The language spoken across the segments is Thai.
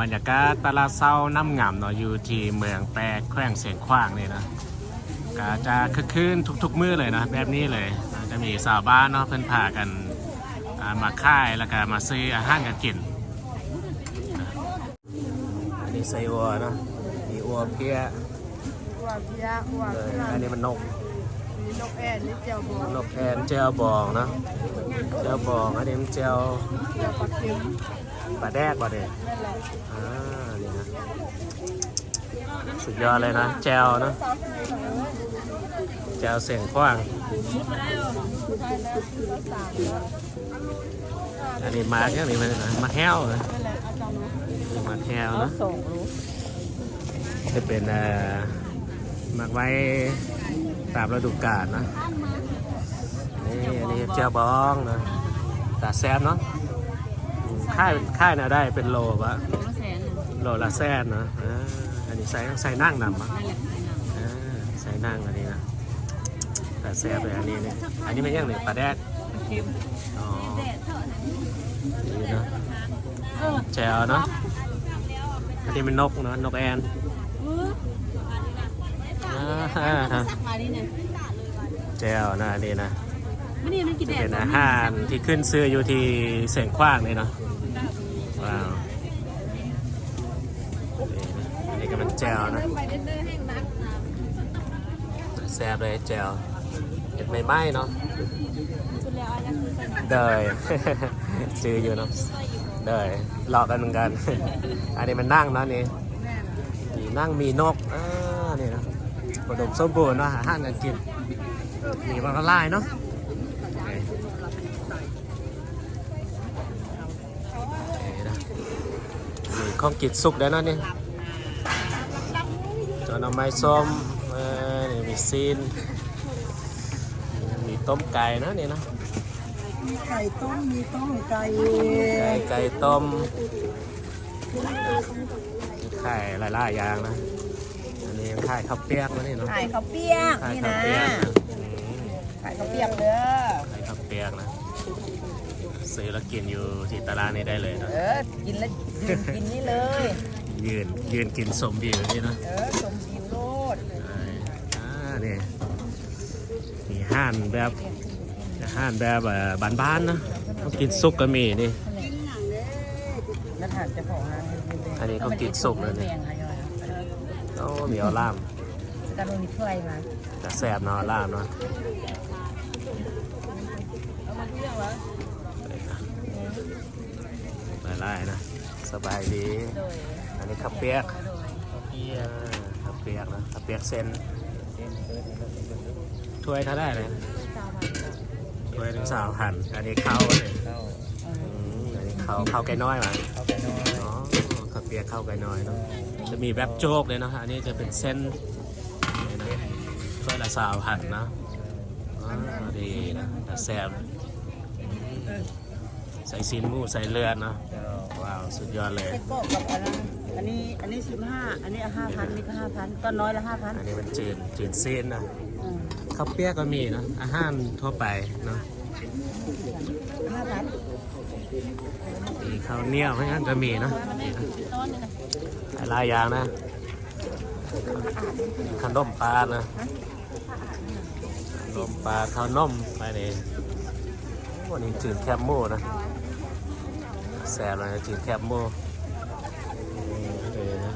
บรรยากาศตลาดเศร้าน้ำงามเนาะอยู่ที่เมืองแปรแขวงเสียงขวางนี่นะก็จะคึกคืนทุกๆ มื้อเลยนะแบบนี้เลยจะมีสาวบ้านเนาะเพิ่นพากันอ่ามาค่ายแล้วก็มาซื้ออาหารกันกินอันนี้ไส้อัวเนาะมีอัวเพี้ยหัวเพียหัวเลยเพียอันนี้มันนกมีนกแอ่นนี่เจียวบัวนกแอนเจลบองเนาะเจลบองอันนี้มันเจลเจียวปลาเค็ม ปลาแดกว่ะเด็นั่นแหละอ่านี่นะสุดยอดเลยนะ แจวเนาะแจวเสียงกว้าง อันนี้มาแค่นี้มันนะมาแห้วนะนั่นแหละอาจารย์นะนี่มาแห้วเอาเนาะส่งรู้จะเป็นเอ่อหมักไว้ตามฤดูกาลนะนี่อันนี้แจวบองนะตาแซบเนาะอืม ค่ายค่ายน่ะได้เป็นโลปะโลละแสนโลละแสนนะอ่าอันนี้ใส่ใส่นั่งนำอะนั่นแหละอ่าใส่นั่งอันนี้นะแต่แซ่บเลยอันนี้เนี่ยอันนี้ไม่ยังหนึ่งปลาแดกเค็มอ๋อนี่เนาะแจวเนาะอันนี้เป็นนกเนาะนกแอนอ่าสักมาดิเนี่ยแจวนะอันนี้นะไม่นี่มันกินแดดเป็นอาหารที่ขึ้นซื้ออยู่ที่เสียงขว้างนี่เนาะว้าวนี่นะอันนี้ก็เป็นแจวนะไปเดินๆแห้งนักนะแซ่บเลยแจวเห็ดไม่ไหม้เนาะคุณแล้วอาจจะซื้อใส่น้ำเดยจืออยู่เนาะเดยหลอกกันเหมือนกัน อันนี้มันนั่งเนาะนี่แน่นะมีนั่งมีนกอ่านี่นะผดมสมบูรณ์เนาะอาหารกันกินมีมันก็ไล่เนาะนี่นะมีข้องกิดสุกได้เนาะนี่ จอหน่อไม้ส้มเออนี่มีซีน มีต้มไก่นะนี่นะ มีไก่ต้ม มีต้มไก่ไก่ไก่ต้มไข่หลายๆอย่างนะ อันนี้ยังไข่ข้าวเปียกนะนี่เนาะไข่ข้าวเปียก ไข่นี่ข้าวนะเปียกนะอืมไข่ข้าวเปียกเด้อ ไข่ข้าวเปียกนะ ซื้อแล้วกินอยู่ที่ตลาดนี้ได้เลยนะเออกินแล้วยืนกินนี่เลย ยืนยืนกินสมบิวนี่นะ เออสมบิวโลด อ่านี่มีห้านแบบห้านแบบบ้านๆนะต้องกินสุกก็มีนี่นักหัดจะของงานอันนี้เขากินสุกเลยนี่โอ้มีอล่ามสการมีถ้วยมาแต่แซ่บเนาะล่ามเนาะเอามาเที่ยววะหลายๆนะสบายดี อันนี้ข้าวเปียกข้าวเปียกนะข้าวเปียกเส้น ถ้วยเท่าได้เลยถ้วยถึงสาวพันอันนี้ข้าวเลยอืมอันนี้ข้าวข้าวไก่น้อยมาอ๋อข้าวเปียกข้าวไก่น้อยเนาะจะมีแบบโจ๊กเลยเนาะอันนี้จะเป็นเส้นนี่นะถ้วยละสาวพันนะอ๋อดีนะแต่แซ่บใส่ซีนหมูใส่เลือดเนาะว้าวสุดยอดเลย เซ็ตโก้กับอันนั้นอันนี้ อันนี้สิบห้า อันนี้ห้าพันนี่ก็ห้าพัน ก็น้อยละห้าพัน อันนี้มันจืดจืดซีนนะ ข้าวเปียกก็มีนะอาหารทั่วไปเนาะมีข้าวเหนียวให้กันก็มีนะนี่นะมีนะหลายอย่างนะขนมปลานะขนมปลาข้าวนมไปนี่วันนี้จืดแคบหมูนะแซ่บเลยจืดแคบหมูนี่นะ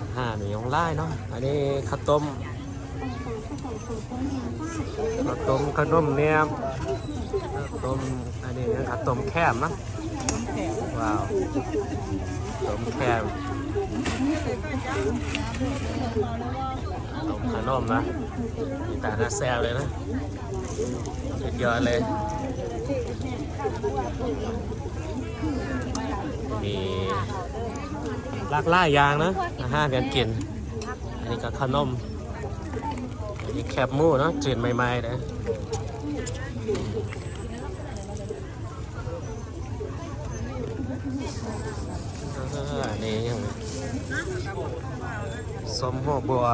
อาหานี่ยองไล่เนาะอันนี้ข้าวต้ม ข้าวต้มขนมเนี่ยมข้าวต้มอันนี้ข้าวต้มแคบนะว้าวต้มแคมต้มขนมนะมีตาหน้าแซวเลยนะสุดยอดเลยมีหลากหลายอย่างนะอาหารการกิน อันนี้ก็ขนมอันนี้ แคบหมูเนาะจืดใหม่ๆนะเอออันนี้ยังสมหัวบัว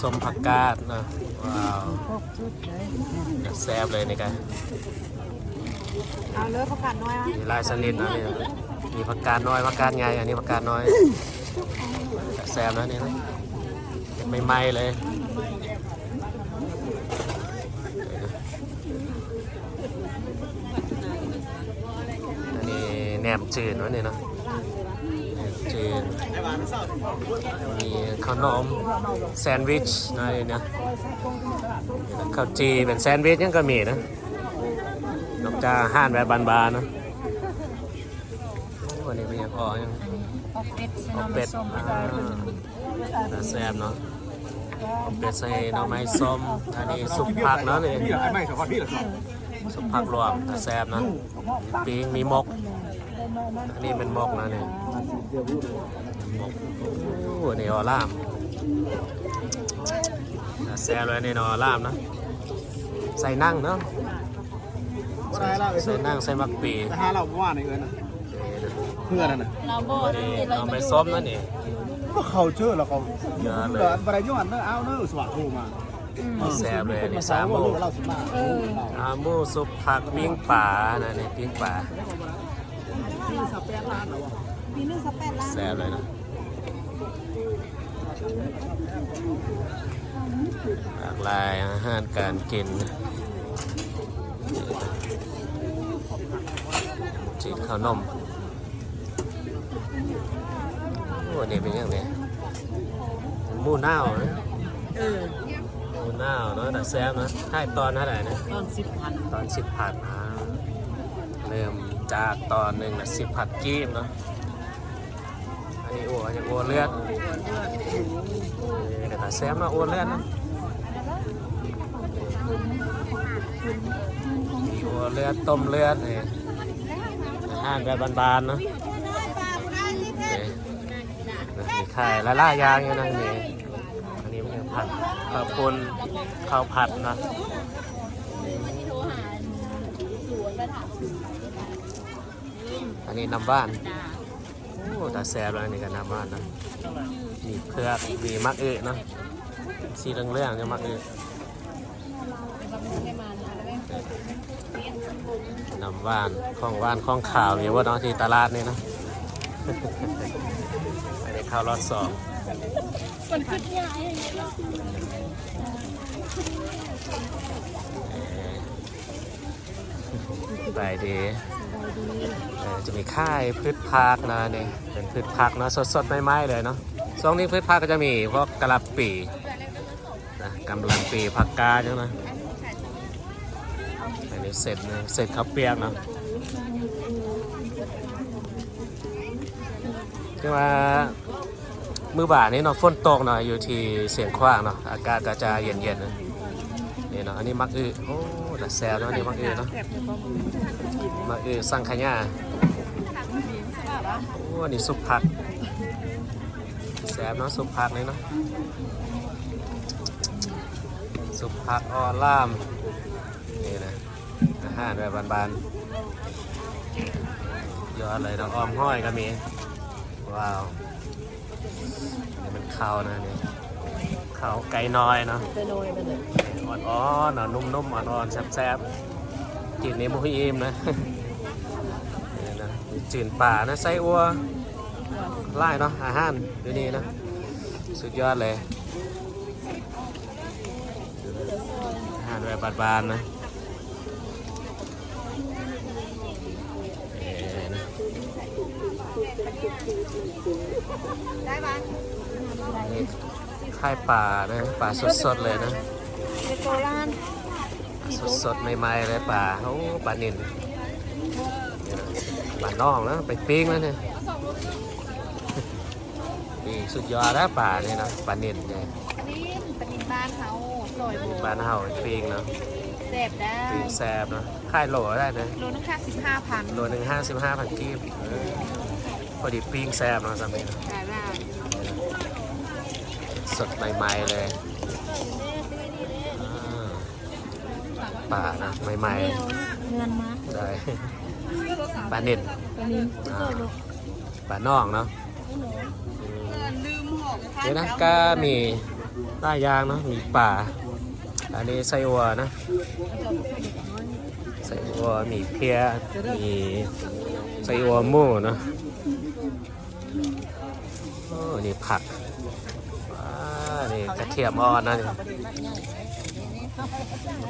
สมผักกาดนะว้าวพวกชุดเลยอยากแซ่บเลยนี่กันเอาเลยประกาศน้อยอะมีลายสลิดนะนี่มีผักกาดน้อยผักกาดใหญ่อันนี้ผักกาดน้อยแซมนะนี่นะไม่ไหม้ๆเลย อันนี้แหนมจืดวะนี่เนาะแหนมจืดมีขนมแซนด์วิชนะนี่นะข้าวจีเป็นแซนด์วิชยังก็มีนะนอกจากอาห้านแบบบานๆเนอะโอ้วันนี้เป็นยังอ๋อยังออกเป็ดออกเป็ดอ่าแต่แซ่บเนาะ ออกเป็ดใส่หน่อไม้ส้มอันนี้ซุปผักเนาะนี่พี่เหรอไอ้ไม่สองคนพี่เหรอครับซุปผักรวมแต่แซ่บเนาะมีปิ้งมีหมก อันนี้เป็นหมกนะนี่หมกโอ้นี่ออล่ามแต่แซ่บเลยนี่เนาะออล่ามเนาะใส่นั่งเนาะใช่แล้วใส่นั่งใส่มักปีแต่หาเราว่าในเอิญนะเพื่อนน่ะเราโบนี่เอาไปส้มนั่นนี่ ก็เขาเชื่อแล้วเขาเยอะเลย เกิดบริย้อนเนอะเอาเนอะสว่างโทรมาแซ่บเลยนี่มาสาสามมโมโมงเราสิมาอาหมูซุปผักปิ้งป่านะนี่ปิ้งป่าพี่สับแปดล้านเหรอวะมีนึ่งสแปดล้านแซ่บเลยนะหลากหลายอาหารการกินจีนข้าวนมโอ้นี่เป็นยังไงหมูน่าวนะเออหมูน่าวเนาะแต่แซ่บนะให้ตอนเท่าไหร่นะตอนสิบพันตอนสิบผัดอ่าเริ่มจากตอนหนึ่งนะสิบผัดกีบเนาะอันนี้อัวจะอัวเลือดเดี๋ยวแต่แซมเนาะอัวเลือดเนาะมีอัวเลือดต้มเลือดนี่อาหารแบบบานๆเนาะนี่ มีไข่ละล่ายางอยู่นั่นนี่อันนี้มันผัดข้าวปุ้นข้าวผัดนะอันนี้น้ำบ้านโอ้แต่แซ่บแล้วนี่ก็น้ำบ้านนะมีเผือกมีมักเอะนะสีเรื่องๆจะมักเอะน้ำบ้านข้องบ้านข้องข่าวอยู่ว่าเนาะที่ตลาดนี่นะ ข้าวรอดสองไปดีจะมีค่ายพืชพักนะเนี่ยเป็นพืชพักเนาะสดๆใหม่ๆเลยเนาะช่วงนี้พืชพักก็จะมีพวกกะหล่ำปีนะกำลังปีผักกาดจังนะอันนี้เสร็จนะเสร็จข้าวเปียกเนาะคือว่า มือบ่ายนี้เนาะฝนตกเนาะอยู่ที่เสียงขว้างเนาะอากาศก็จะเย็นๆนะนี่เนาะอันนี้มักอือโอ้แต่แซ่บเนาะอันนี่มักอือเนาะมาเออสังขยาโอ้อันนี่ซุปผักแซ่บเนาะซุปผักเลยเนาะซุปผักออล่ามนี่นะอาหารแบบบานๆยอดเลยน้องออมห้อยก็มี ว้าวนี่มันข้าวนะนี่ข้าวไก่น้อยเนาะไปโรยไปเลยอ่อนๆเนาะนุ่มๆอ่อนๆแซ่บๆกินนี้มุ้ยอิ่มนะนี่นะมีจืนป่านะไส้อัวไล่เนาะอาหารดูนี่นะสุดยอดเลยอาหารแบบบานๆนะเอ่อนะ ได้ปะนี่ค่ายป่านะป่าสดๆเลยนะเดโกร้านสดๆใหม่ๆเลยป่าโอ้ป่านินนี่นะป่าน่องนะไปปิ้งแล้วเนี่ยนี่สุดยอดแล้วป่านี่นะป่านินเนี่ยอันนี้เป็นดินบ้านเขาลอยโบบ้านเฮาปิ้งเนาะเสพได้ปิ้งแซบเนาะค่ายโหลได้นะโลนึงค่าสิบห้าพันโลหนึ่งห้าสิบห้าพันกีบเออ พอดีปิ้งแซบเนาะสามีเนาะได้บ้างสดใหม่ๆเลยอ่าป่านะใหม่เงินมาๆได้ป่านินตัวนี้อ่าป่าน่องเนาะอืมลืมหอกเดี๋ยวนะก็มีหลายอย่างเนาะมีป่า อันนี้ไส้อัวนะใส่อัวมีเพียมีใส่อัวหมูนะโอ้นี่ผักนี่กระเทียมอ่อนนะ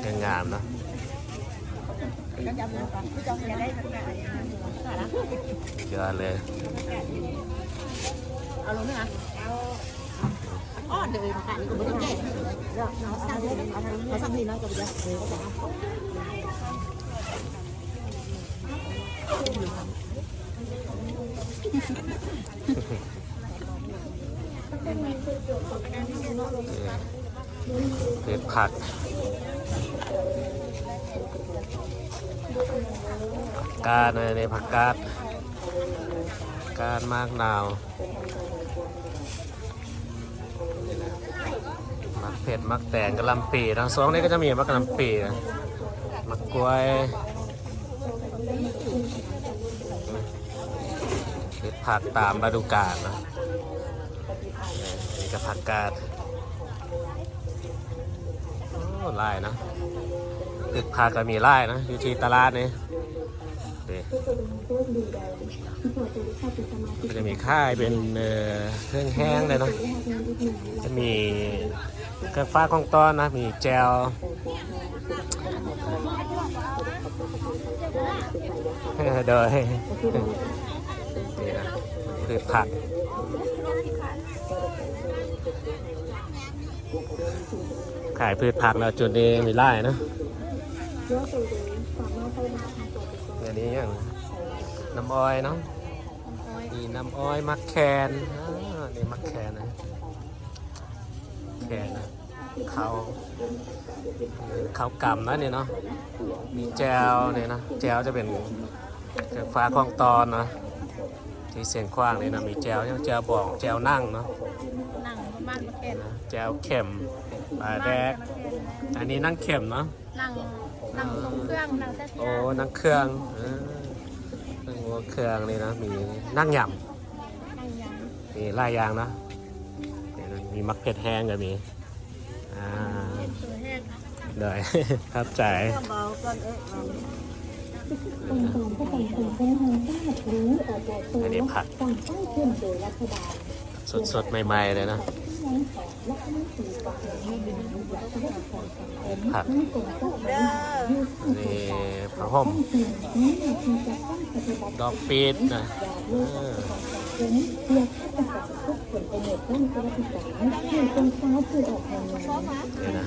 นี่งามนะเยอะเลยเอาลงไหมคะ อ๋อนเดี๋ยค่ะนี่ก็ไม่ต้องแก้เราสั่งเลยเราสั่งนี่นะก็ไปเลยเออก็จะเอาเผ็ดผักผักกาดในในผักกาดกาดมากนาว มักเผ็ดมักแตงกะหล่ำปีทั้งสองนี้ก็จะมีมักกะหล่ำปีนะมักกล้วยผ็ดผักตามฤดูกาลนะนี่ก็ผักกาดโอ้ไล่นะตึกพาก็มีไล่นะอยู่ที่ตลาดนี่นก็จะมีค่ายเป็นเอ่อเครื่องแห้งเลยเนาะจะมี เครื่องฟ้าของต้อนนะ มีแจวเออโดยนี่นะคือผักขายพืชผักแล้วจุดนี้มีไร่นะอันนี้อย่างน้ำอ้อยเนาะมีน้ำอ้อยมักแคนนี่มักแคนนะแคนนะ เขาเขากำนะนี่เนาะมีแจวเนี่ยนะแจวจะเป็นแกงฟ้าคลองตอนนะที่เสียงคว้างนี่นะมีแจวยังแจวบอกแจวนั่งเนาะนั่งมันมาแก่แจวเข็มปลาแดก อันนี้นั่งเข็มเนาะนั่งนั่งทรงเครื่องนั่งแต่โอ้นั่งเครื่องเออนั่งหัวเครื่องนี่นะมีนั่งหย่นั่งยังำมีหลายอย่างนะนี่นะมีมักเผ็ดแห้งก็มี อ่าตัวแห้งเดยครับใจก็เบาก่อนเอ๊ะองค์กรก็เป็นคนเป็นทางทราบรู้ออกแบบตัวอันนี้ผักสั่งตั้งขึ้นโดสดๆใหม่ๆเลยนะ ความสำเร็จผักไม่เป็นก็เด้อนี่ผ้าห่มสิ่งนี้คือจะต้องปฏิบัติดอกปีดนะเออถึงเพียงแค่จะกับทุกผลประโยชน์ด้านการศึกษาที่ตรงฟ้าที่ออกมานี่นะ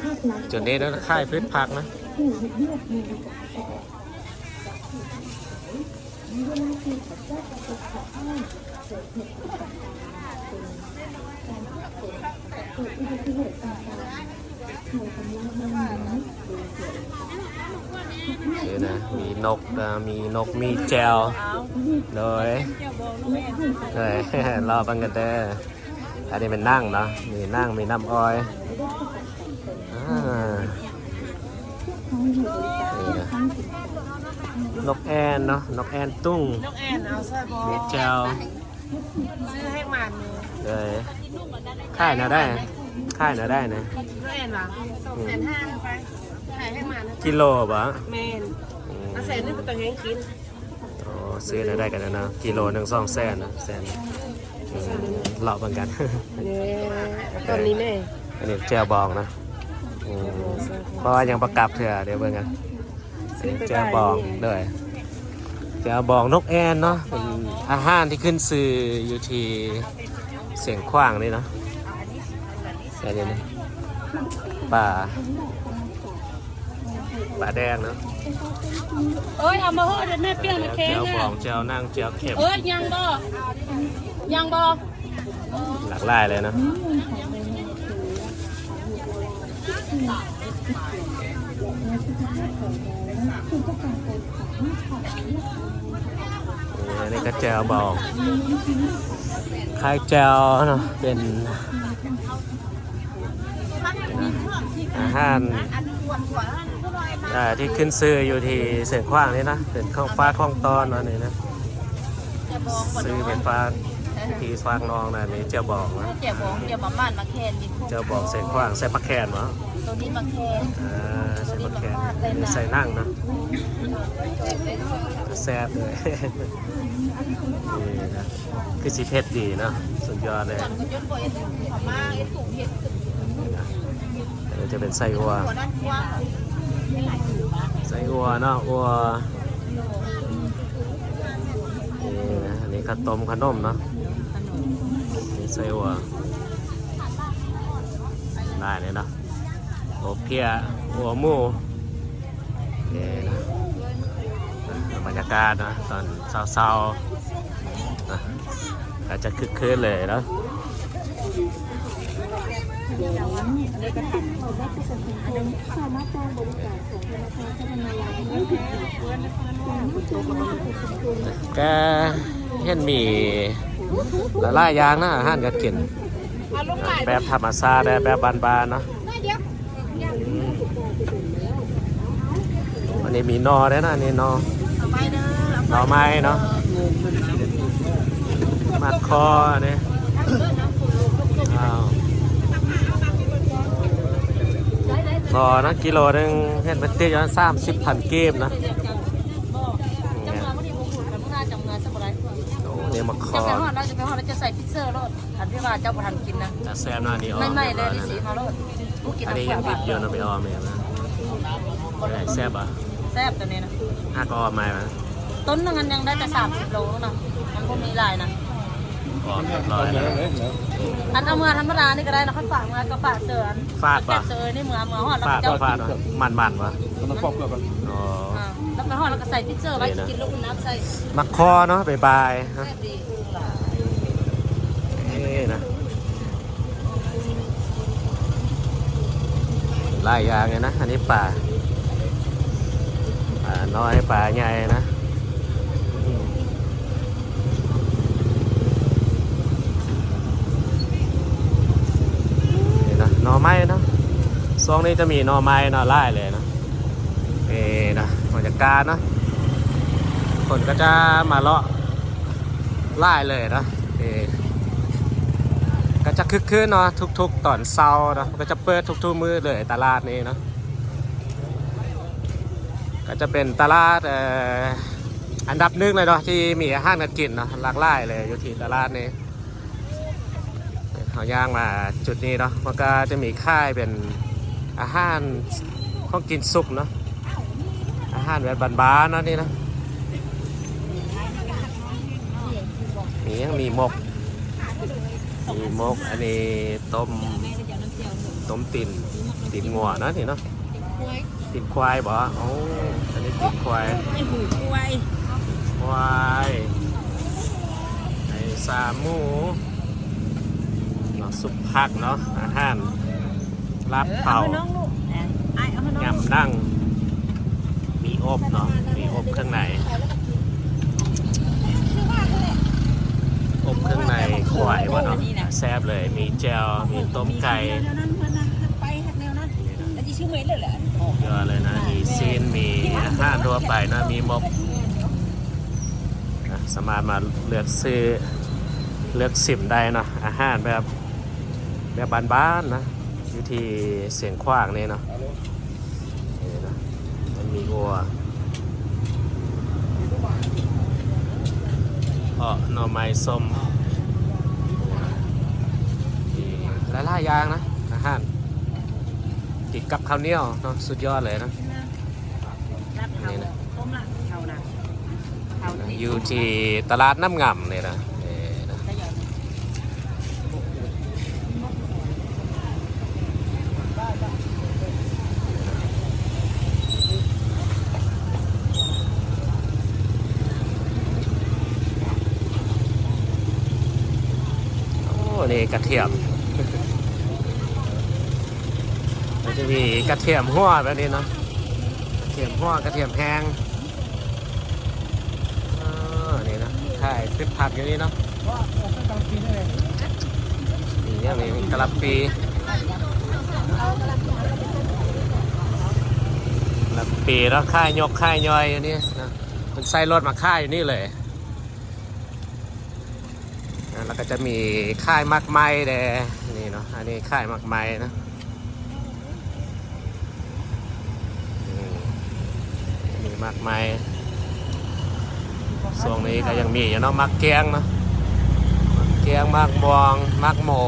จุดนี้นะค่ายพืชผักนะเกิดอุบัติเหตุต่างๆเขากำลังมันนั้นดูเกิดนี่นะมีนกนะมีนกมีแจวโดยเลยรอบังกันเด้ออันนี้เป็นนั่งเนาะมีนั่งมีน้ำอ้อยอ่านี่นะนกแอนเนาะนกแอนตุ้งน้องแอนเอาสร้อยบอมีแจวซื้อให้มันเลย เลยค่ายนะได้ค่ายนะได้นะน้องแอนหรอสองแสนห้าไปขายให้มันนะกิโลบ่แมนอืมอาแสนนี่เป็นตัวแห้งกินโอ้ซื้อนะได้กันนะเนาะกิโลหนึ่งสองแสนนะแสนอืมเลาะบังกันเนี่ยตอนนี้แม่อันนี้แจวบองนะอืมเพราะว่ายังประกับเถอะเดี๋ยวเบิ่งกันซื้อไปแจวบองด้วยแจวบองนกแอนเนาะเป็นอาหารที่ขึ้นซื้ออยู่ที่ เสียงขว้างนี่เนาะอันนี้นะป่าป่าแดงเนาะเอ้ยเอามาเหอะเดี๋ยวแม่เปรี้ยวมาเค้แจกวบออะงแจวนั่งแจวเข็มเอ้ยยังบ่ยังบ่หลากหลายเลยเนาะอั นนี้ก็แจวบองคล้ายแจวเนาะเป็นอาหารอ่าที่ขึ้นซื้ออยู่ที่เสียงขว้างนี่นะเป็นข้องฟ้าข้องตอนนั่นนี่นะซื้อเป็นฟ้าที่ฟากน้องนะนี่เจ้าบอกนะเจ็บบ่เจ็บบ่มันมาแค่นี้เจ้าบอกเสียงขว้างใส่ปลาแคนเหรอเตัวนี้มาแค่อ่าใส่มะแขนใส่นั่งนะแซ่บเลยนี่นะคือสีเผ็ดดีเนาะสุดยอดเลยเอ็ดเขามาเอ็ดสูงเฮ็ดเดี๋ยวจะเป็นไส้วัวไส้อัวเนาะอัวนี่นะอันนี้ข้าวต้มขนมเนาะไส้อัวได้เลยเนาะ โอเพียหัวมูเนี่ยนะบรรยากาศนะตอนเช้าๆนะอาจจะคึกคืนเลยเนาะการของธนาคารธนาคารได้ที่สามารถจองได้ที่สามแกเห็นมีหลายๆอย่างนะอาหารก็กินแบบธรรมชาติแบบบานๆเนาะ อืมอันนี้มีนอด้วยนะอันนี่นอเอาไปเด้อหน่อไม้เนาะมัดคออันนี้อ้าวนอนะกิโลหนึงเห็นมันตีอยู่สามสิบพันกีบนะจังหวะวันนี้ผมพูดกับมึงน่าจังงานสักบ่ได้โอ้นี่มาคจะอไปฮอดเราจะไปฮอดเราจะใส่พิซเซอร์รถอันที่ว่าเจ้าบ่ทันกินนะจะแซ่บหน้านี้ออไม่มไม่รีบเลร้ยอนี่สีนะมารถกูกิน อันนี้น้ำยังขดิวบอยู่นะไปออมเองนะได้แซ่บอะแซ่บตัวนี้นะห้าก็ออมไหมนะต้นนึงมันยังได้แต่30โลนะมันบ่มีหลายนะออมเรียบร้อยแล้วอันเอามาธรรมดานี่ก็ได้นะเขาฝากมาก็ฝากเสืออันฟาดปะแซ่บเสือนี่เหมือนเหมือนฮอดแล้วฟาก็ดเจ้าว่าฟาดวะมันมันๆวะมันฟอกเกลือกันอ๋ออ่าแล้วไปฮอดแล้วก็ใส่พิซเซอร์ไว้กินลูกน้ำใส่มักคอเนาะบายบายแซ่ฮะบดีนี่นะ ลายยางเลยนะ อันนี้ป่าป่าน้อยป่าใหญ่นะนี่นะหน่อไม้นะซองนี้จะมีหน่อไม้หน่อไล่เลยนะเอ้นะบรรยากาศนะคนก็จะมาเลาะไล่เลยนะเอ้ ก็จะคึกคืนเนาะทุก ๆ ตอนเช้าเนาะก็จะเปิดทุกๆ มือเลยตลาดนี้เนาะก็จะเป็นตลาดอันดับหนึ่งเลยเนาะที่มีอาหารการกินเนาะหลากหลายเลยอยู่ที่ตลาดนี้เขาย่างมาจุดนี้เนาะมันก็จะมีค่ายเป็นอาหารของกินสุกเนาะอาหารแบบบานๆเนาะนี่นะมียังมีหมก มีหมก อันนี้ต้มต้มตินตินงัวเนาะนี่เนาะตินควายบ่โอ้อันนี้ตินควายไอ้หูกล้วยควายไอ้สามหมูเนาะสุปผักเนาะอาหารลาบเผาน้องลูกไอ้เอามาน้องยำนั่งมีอบเนาะมีอบเครื่องใน อบ เครื่องในควายวะเนาะแซ่บเลย มีแจวมีต้มไก่เดี๋ยวนั้นเพื่อนนั้นไปหักแนวนั้นแล้วที่ชื่อเมย์เลยแหละเยอะเลยนะ มีซีนมีอาหารทั่วไปนะมีหมกนะสามารถมาเลือกซื้อเลือกสิมได้เนาะอาหารแบบแบบบ้านๆนะอยู่ที่เสียงขว้างนี่เนาะนี่นะมันมีวัวเออหน่อไม้ส้ม หลายๆอย่างนะอาหารกินกับข้าวเหนียวเนาะสุดยอดเลยนะรับเขาต้มละเขานะเขาอยู่ที่ตลาดน้ำงำเนี่ยนะเอ่อนะโอ้นี่กระเทียม มัน จะมีกระเทียมหัวแบบนี้เนาะกระเทียมหัวกระเทียมแห้งอ่านี่นะถ่ายคลิปผักอยู่นี่เนาะนี่ยังมีกะหล่ำปีกะหล่ำปีแล้วค่ายยกค่ายย่อยอยู่นี่นะมันใส่รถมาค่ายอยู่นี่เลยแล้วก็จะมีค่ายมักไม้แดนี่เนาะอันนี้ค่ายมักไม้นะ มากมายช่วงนี้ก็ยังมีอยู่เนาะมักแกงเนาะมักแกงมักบองมักหมู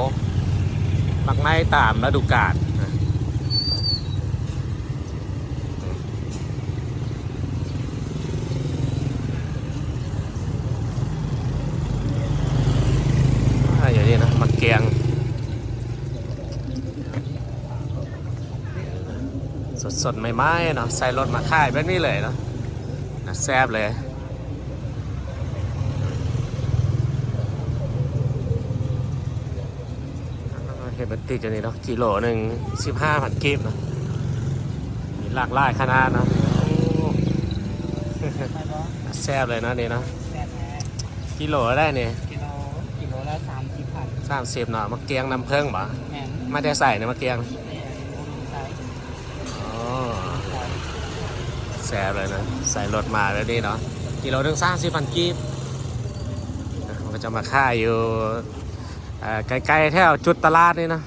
มักไม้ตามฤดูกาลนะอ่าอย่างนี้นะมักแกง สดๆใหม่ๆเนาะใส่รถมาค่ายแบบนี้เลยเนาะนะแซ่บเลย เห็นมันติดอยู่นี่เนาะกิโลหนึ่งสิบห้าพันกีบเนาะมีหลากหลายขนาดเนาะโอ้แซ่บเลยเนาะนี่เนาะแซ่บแท้กิโลได้เนี่ยกิโลกิโลละสามสิบพันสามสิบเนาะมะเกียงน้ำเพิ่งบ่แหม่มไม่ได้ใส่เนี่ยมะเกียง เนี่ยบุรีไซส์ อ๋อ แซ่บเลยนะ ใส่รถมาแล้วนี่เนาะกิโลถึงสามสิบพันกีบมันก็จะมาค่าอยู่ใกล้ๆแถวจุดตลาดนี่นะ